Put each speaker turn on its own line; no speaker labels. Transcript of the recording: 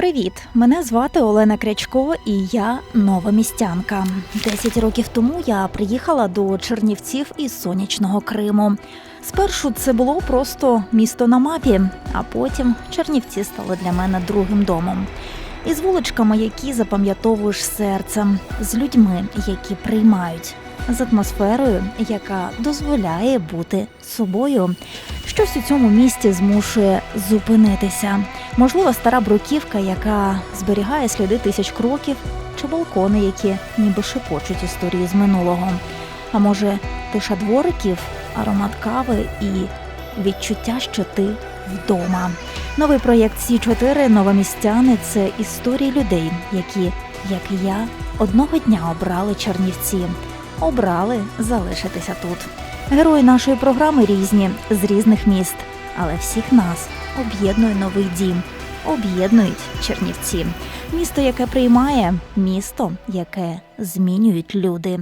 Привіт! Мене звати Олена Крячко і я нова містянка. Десять років тому я приїхала до Чернівців із сонячного Криму. Спершу це було просто місто на мапі, а потім Чернівці стали для мене другим домом. Із вуличками, які запам'ятовуєш серцем, з людьми, які приймають, з атмосферою, яка дозволяє бути собою. Щось у цьому місті змушує зупинитися. Можливо, стара бруківка, яка зберігає сліди тисяч кроків, чи балкони, які ніби шепочуть історії з минулого. А може, тиша двориків, аромат кави і відчуття, що ти вдома. Новий проєкт Сі 4 Новомістяни це історії людей, які, як і я, одного дня обрали Чернівці, обрали залишитися тут. Герої нашої програми різні з різних міст, але всіх нас об'єднує новий дім, об'єднують Чернівці. Місто, яке приймає, місто, яке змінюють люди.